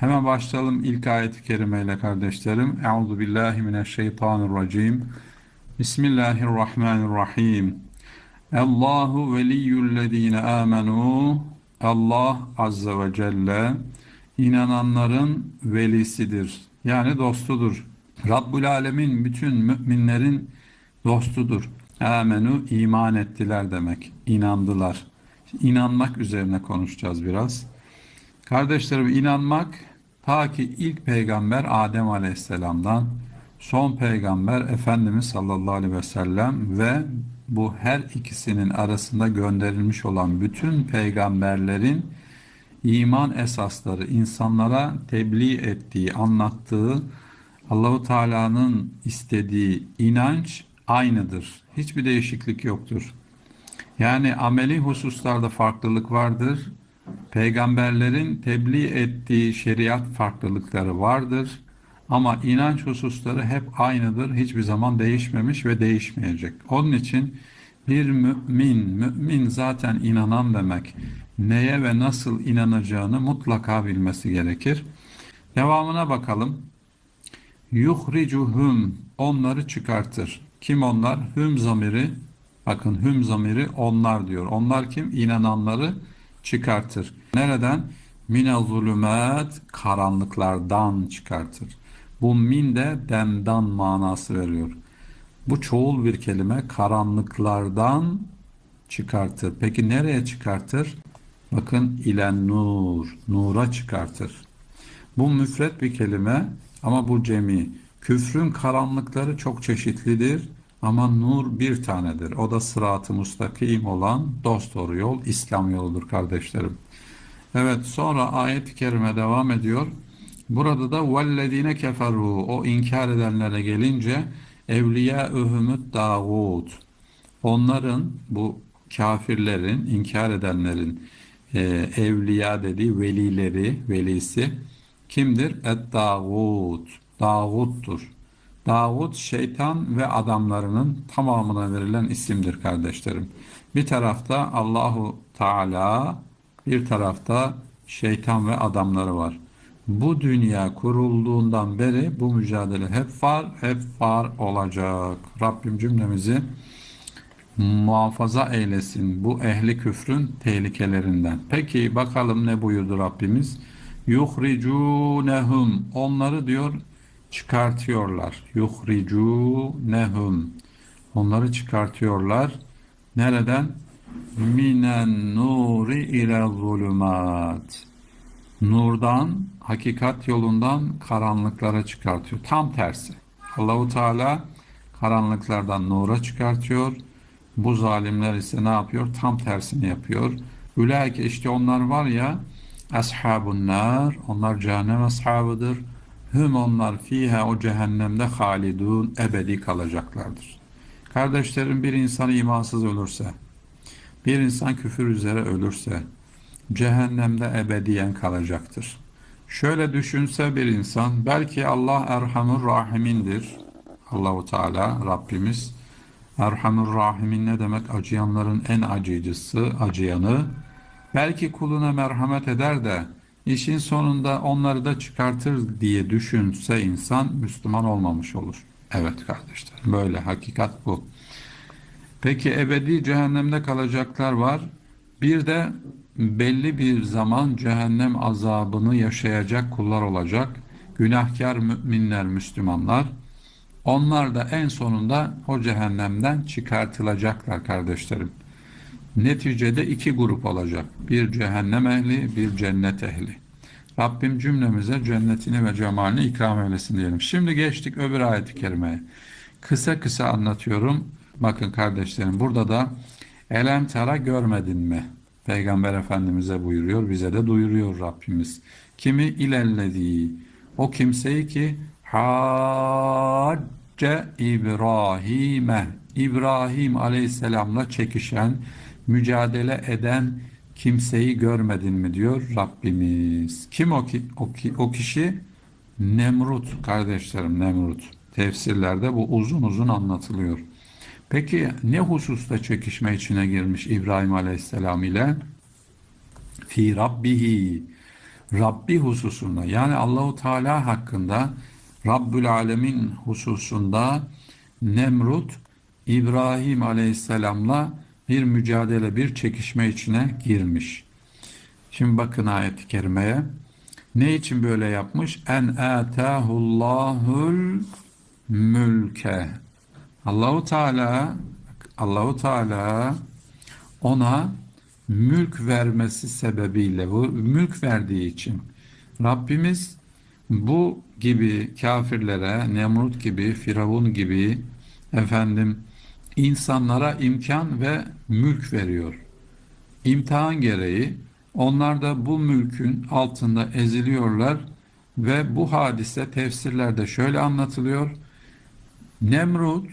Hemen başlayalım ilk ayet-i kerimeyle kardeşlerim. Euzu billahi mineşşeytanirracim. Bismillahirrahmanirrahim. Allahu veliyyullezine amenu. Allah azze ve celle inananların velisidir. Yani dostudur. Rabbul alemin bütün müminlerin dostudur. Amenu iman ettiler demek. İnandılar. İnanmak üzerine konuşacağız biraz. Kardeşlerim inanmak ta ki ilk peygamber Adem Aleyhisselam'dan son peygamber Efendimiz sallallahu aleyhi ve sellem ve bu her ikisinin arasında gönderilmiş olan bütün peygamberlerin iman esasları insanlara tebliğ ettiği, anlattığı Allahu Teala'nın istediği inanç aynıdır. Hiçbir değişiklik yoktur. Yani ameli hususlarda farklılık vardır. Peygamberlerin tebliğ ettiği şeriat farklılıkları vardır. Ama inanç hususları hep aynıdır. Hiçbir zaman değişmemiş ve değişmeyecek. Onun için bir mümin, mümin zaten inanan demek. Neye ve nasıl inanacağını mutlaka bilmesi gerekir. Devamına bakalım. Yuhricuhum onları çıkartır. Kim onlar? Hüm zamiri bakın hüm zamiri onlar diyor. Onlar kim? İnananları çıkartır. Nereden? Mine zulümet karanlıklardan çıkartır. Bu min de demdan manası veriyor. Bu çoğul bir kelime karanlıklardan çıkartır. Peki nereye çıkartır? Bakın ilen nur, nura çıkartır. Bu müfret bir kelime ama bu cemi. Küfrün karanlıkları çok çeşitlidir ama nur bir tanedir. O da sırat-ı mustakim olan dost doğru yol, İslam yoludur kardeşlerim. Evet sonra ayet-i kerime devam ediyor. Burada da vellezine keferu o inkar edenlere gelince evliya ühümüt dağut. Onların bu kafirlerin, inkar edenlerin e, evliya dediği velileri, velisi kimdir? Et-dağut. Dağuttur. Davut şeytan ve adamlarının tamamına verilen isimdir kardeşlerim. Bir tarafta Allahu Teala, bir tarafta şeytan ve adamları var. Bu dünya kurulduğundan beri bu mücadele hep var, hep var olacak. Rabbim cümlemizi muhafaza eylesin bu ehli küfrün tehlikelerinden. Peki bakalım ne buyurdu Rabbimiz? Yuhricunehum onları diyor çıkartıyorlar. Yuhricu nehum. Onları çıkartıyorlar. Nereden? Minen nuri ile zulümat. Nurdan, hakikat yolundan karanlıklara çıkartıyor. Tam tersi. Allahu Teala karanlıklardan nura çıkartıyor. Bu zalimler ise ne yapıyor? Tam tersini yapıyor. Ülaike işte onlar var ya ashabun nar. Onlar cehennem ashabıdır. Hüm onlar fiha o cehennemde halidun ebedi kalacaklardır. Kardeşlerim bir insan imansız ölürse, bir insan küfür üzere ölürse cehennemde ebediyen kalacaktır. Şöyle düşünse bir insan belki Allah Erhamur Rahimindir. Allahu Teala Rabbimiz Erhamur Rahimin ne demek? Acıyanların en acıyıcısı, acıyanı. Belki kuluna merhamet eder de işin sonunda onları da çıkartır diye düşünse insan Müslüman olmamış olur. Evet kardeşler böyle hakikat bu. Peki ebedi cehennemde kalacaklar var. Bir de belli bir zaman cehennem azabını yaşayacak kullar olacak. Günahkar müminler, Müslümanlar. Onlar da en sonunda o cehennemden çıkartılacaklar kardeşlerim. Neticede iki grup olacak. Bir cehennem ehli, bir cennet ehli. Rabbim cümlemize cennetini ve cemalini ikram eylesin diyelim. Şimdi geçtik öbür ayet-i kerimeye. Kısa kısa anlatıyorum. Bakın kardeşlerim burada da elem tara görmedin mi? Peygamber Efendimiz'e buyuruyor, bize de duyuruyor Rabbimiz. Kimi ilellediği, o kimseyi ki hacce İbrahim'e, İbrahim Aleyhisselam'la çekişen, mücadele eden kimseyi görmedin mi diyor Rabbimiz. Kim o, ki, o, ki, o kişi? Nemrut kardeşlerim Nemrut. Tefsirlerde bu uzun uzun anlatılıyor. Peki ne hususta çekişme içine girmiş İbrahim Aleyhisselam ile? Fi Rabbihi. Rabbi hususunda yani Allahu Teala hakkında Rabbül Alemin hususunda Nemrut İbrahim Aleyhisselam'la bir mücadele, bir çekişme içine girmiş. Şimdi bakın ayet-i kerimeye. Ne için böyle yapmış? En atahullahul mülke. Allahu Teala Allahu Teala ona mülk vermesi sebebiyle bu mülk verdiği için Rabbimiz bu gibi kafirlere Nemrut gibi Firavun gibi efendim insanlara imkan ve mülk veriyor. İmtihan gereği onlar da bu mülkün altında eziliyorlar ve bu hadise tefsirlerde şöyle anlatılıyor. Nemrut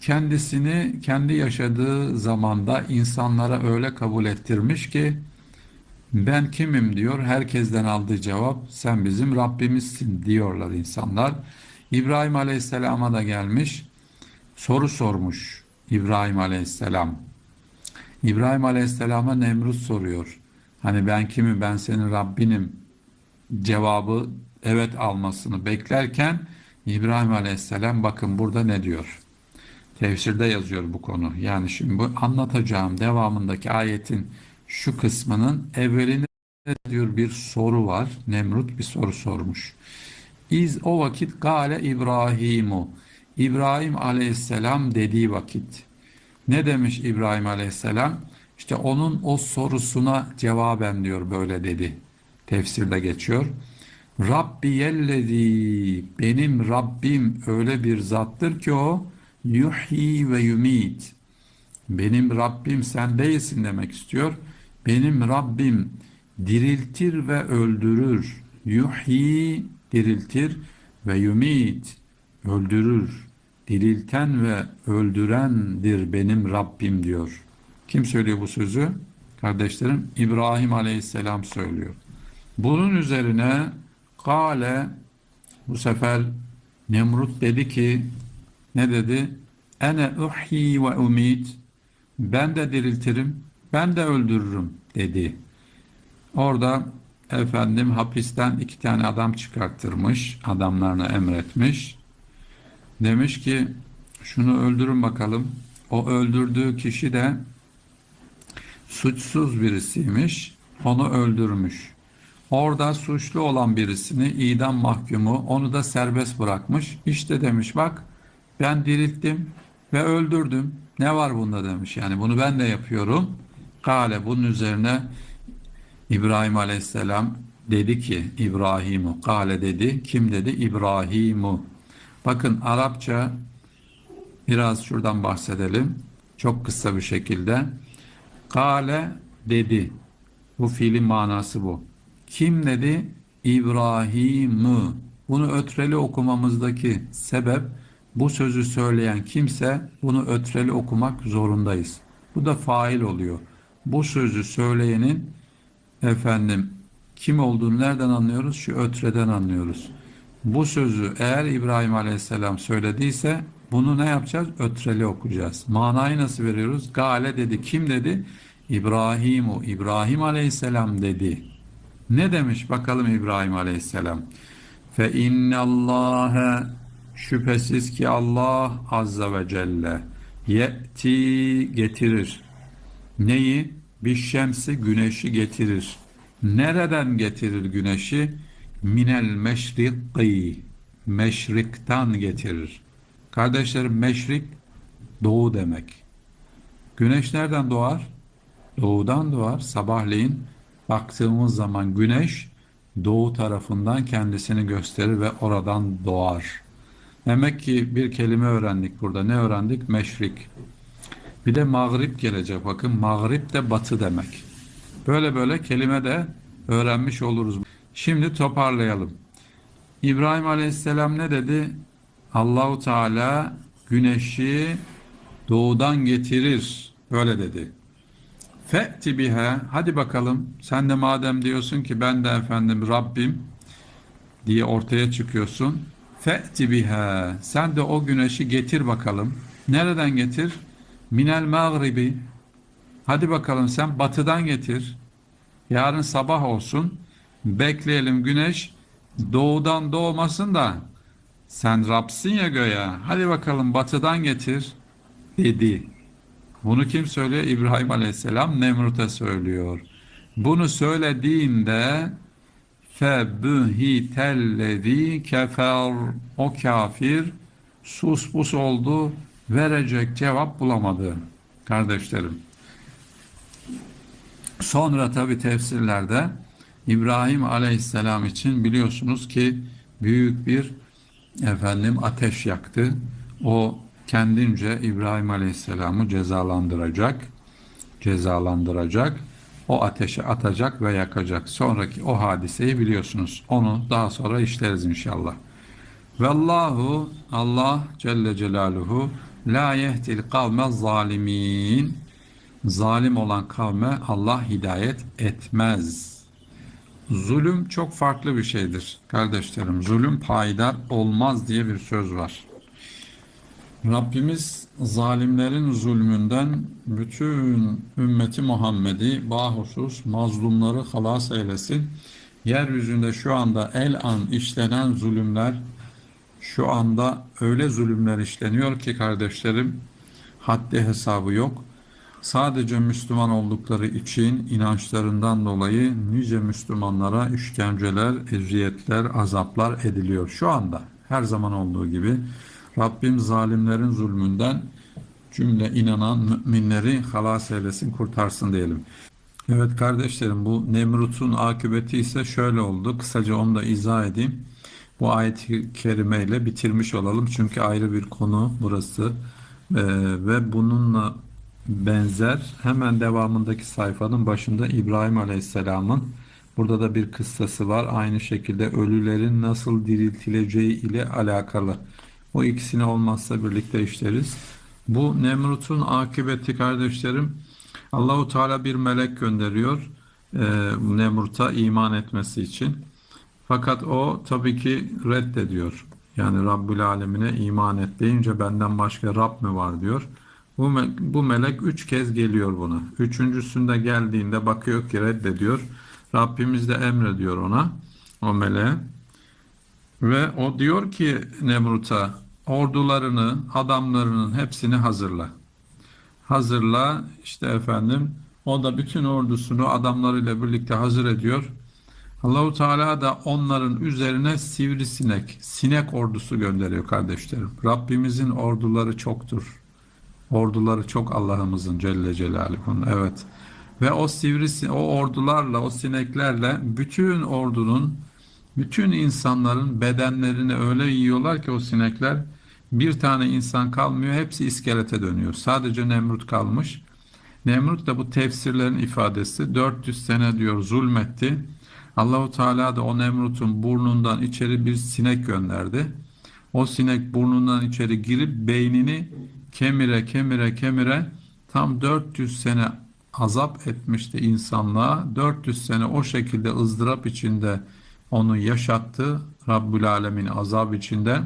kendisini kendi yaşadığı zamanda insanlara öyle kabul ettirmiş ki ben kimim diyor. Herkesten aldığı cevap sen bizim Rabbimizsin diyorlar insanlar. İbrahim Aleyhisselam'a da gelmiş soru sormuş İbrahim Aleyhisselam. İbrahim Aleyhisselam'a Nemrut soruyor. Hani ben kimim ben senin Rabbinim cevabı evet almasını beklerken İbrahim Aleyhisselam bakın burada ne diyor. Tefsirde yazıyor bu konu. Yani şimdi bu anlatacağım devamındaki ayetin şu kısmının evvelinde diyor bir soru var. Nemrut bir soru sormuş. İz o vakit gale İbrahimu. İbrahim Aleyhisselam dediği vakit. Ne demiş İbrahim Aleyhisselam? İşte onun o sorusuna cevaben diyor böyle dedi. Tefsirde geçiyor. Rabbi yellezi benim Rabbim öyle bir zattır ki o yuhyi ve yumit. Benim Rabbim sen değilsin demek istiyor. Benim Rabbim diriltir ve öldürür. Yuhyi diriltir ve yumit öldürür. Dirilten ve öldürendir benim Rabbim diyor. Kim söylüyor bu sözü? Kardeşlerim İbrahim Aleyhisselam söylüyor. Bunun üzerine Kale bu sefer Nemrut dedi ki ne dedi? Ene uhyi ve umit ben de diriltirim, ben de öldürürüm dedi. Orada efendim hapisten iki tane adam çıkarttırmış, adamlarına emretmiş. Demiş ki şunu öldürün bakalım. O öldürdüğü kişi de suçsuz birisiymiş. Onu öldürmüş. Orada suçlu olan birisini idam mahkumu onu da serbest bırakmış. İşte demiş bak ben dirilttim ve öldürdüm. Ne var bunda demiş. Yani bunu ben de yapıyorum. Kale bunun üzerine İbrahim Aleyhisselam dedi ki İbrahimu kale dedi. Kim dedi? İbrahimu. Bakın Arapça biraz şuradan bahsedelim. Çok kısa bir şekilde. Kale dedi. Bu fiilin manası bu. Kim dedi? İbrahim'ı. Bunu ötreli okumamızdaki sebep bu sözü söyleyen kimse bunu ötreli okumak zorundayız. Bu da fail oluyor. Bu sözü söyleyenin efendim kim olduğunu nereden anlıyoruz? Şu ötreden anlıyoruz. Bu sözü eğer İbrahim Aleyhisselam söylediyse bunu ne yapacağız? Ötreli okuyacağız. Manayı nasıl veriyoruz? Gale dedi. Kim dedi? İbrahimu. İbrahim Aleyhisselam dedi. Ne demiş bakalım İbrahim Aleyhisselam? Fe innallâhe şüphesiz ki Allah Azze ve Celle ye'ti getirir. Neyi? Bir şemsi güneşi getirir. Nereden getirir güneşi? Minel meşrikî. Meşriktan getirir. Kardeşlerim meşrik doğu demek. Güneş nereden doğar? Doğudan doğar. Sabahleyin baktığımız zaman güneş doğu tarafından kendisini gösterir ve oradan doğar. Demek ki bir kelime öğrendik burada. Ne öğrendik? Meşrik. Bir de mağrip gelecek. Bakın mağrip de batı demek. Böyle böyle kelime de öğrenmiş oluruz. Şimdi toparlayalım. İbrahim Aleyhisselam ne dedi? Allahu Teala güneşi doğudan getirir. Böyle dedi. Fe'ti biha. Hadi bakalım. Sen de madem diyorsun ki ben de efendim Rabbim diye ortaya çıkıyorsun. Fe'ti biha. Sen de o güneşi getir bakalım. Nereden getir? Minel mağribi. Hadi bakalım sen batıdan getir. Yarın sabah olsun. Bekleyelim güneş doğudan doğmasın da sen Rab'sın ya göğe. Hadi bakalım batıdan getir dedi. Bunu kim söylüyor? İbrahim Aleyhisselam Nemrut'a söylüyor. Bunu söylediğinde febühitellezi kefer o kafir sus pus oldu verecek cevap bulamadı kardeşlerim. Sonra tabi tefsirlerde İbrahim Aleyhisselam için biliyorsunuz ki büyük bir efendim ateş yaktı. O kendince İbrahim Aleyhisselam'ı cezalandıracak. Cezalandıracak. O ateşe atacak ve yakacak. Sonraki o hadiseyi biliyorsunuz. Onu daha sonra işleriz inşallah. Vallahu Allah Celle Celaluhu la yehdil kavme zalimin. Zalim olan kavme Allah hidayet etmez. Zulüm çok farklı bir şeydir kardeşlerim. Zulüm payidar olmaz diye bir söz var. Rabbimiz zalimlerin zulmünden bütün ümmeti Muhammed'i bahusus mazlumları halas eylesin. Yeryüzünde şu anda el an işlenen zulümler şu anda öyle zulümler işleniyor ki kardeşlerim haddi hesabı yok. Sadece Müslüman oldukları için inançlarından dolayı nice Müslümanlara işkenceler, eziyetler, azaplar ediliyor. Şu anda her zaman olduğu gibi Rabbim zalimlerin zulmünden cümle inanan müminleri halas eylesin, kurtarsın diyelim. Evet kardeşlerim bu Nemrut'un akıbeti ise şöyle oldu. Kısaca onu da izah edeyim. Bu ayet-i kerimeyle bitirmiş olalım. Çünkü ayrı bir konu burası. Ee, ve bununla benzer hemen devamındaki sayfanın başında İbrahim Aleyhisselam'ın burada da bir kıssası var. Aynı şekilde ölülerin nasıl diriltileceği ile alakalı. O ikisini olmazsa birlikte işleriz. Bu Nemrut'un akıbeti kardeşlerim Allahu Teala bir melek gönderiyor e, Nemrut'a iman etmesi için. Fakat o tabii ki reddediyor. Yani Rabbül Alemine iman et deyince benden başka Rab mi var diyor. Bu, bu melek üç kez geliyor buna. Üçüncüsünde geldiğinde bakıyor ki reddediyor. Rabbimiz de emrediyor ona, o meleğe. Ve o diyor ki Nemrut'a ordularını, adamlarının hepsini hazırla. Hazırla işte efendim o da bütün ordusunu adamlarıyla birlikte hazır ediyor. Allahu Teala da onların üzerine sivrisinek, sinek ordusu gönderiyor kardeşlerim. Rabbimizin orduları çoktur. Orduları çok Allah'ımızın Celle Celaluhu'nun. Evet. Ve o sivri o ordularla, o sineklerle bütün ordunun, bütün insanların bedenlerini öyle yiyorlar ki o sinekler bir tane insan kalmıyor, hepsi iskelete dönüyor. Sadece Nemrut kalmış. Nemrut da bu tefsirlerin ifadesi 400 sene diyor zulmetti. Allahu Teala da o Nemrut'un burnundan içeri bir sinek gönderdi. O sinek burnundan içeri girip beynini kemire kemire kemire tam 400 sene azap etmişti insanlığa. 400 sene o şekilde ızdırap içinde onu yaşattı. Rabbül Alemin azap içinde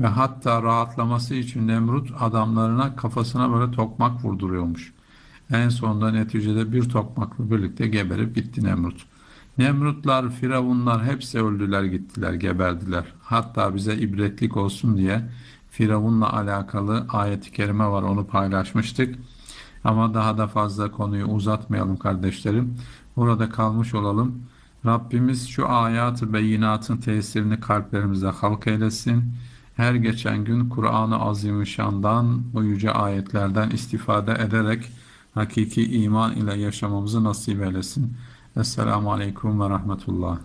ve hatta rahatlaması için Nemrut adamlarına kafasına böyle tokmak vurduruyormuş. En sonunda neticede bir tokmakla birlikte geberip gitti Nemrut. Nemrutlar, Firavunlar hepsi öldüler gittiler, geberdiler. Hatta bize ibretlik olsun diye Firavun'la alakalı ayet-i kerime var onu paylaşmıştık. Ama daha da fazla konuyu uzatmayalım kardeşlerim. Burada kalmış olalım. Rabbimiz şu ayat-ı beyinatın tesirini kalplerimize halk eylesin. Her geçen gün Kur'an-ı Azimüşşan'dan bu yüce ayetlerden istifade ederek hakiki iman ile yaşamamızı nasip eylesin. Esselamu Aleyküm ve Rahmetullah.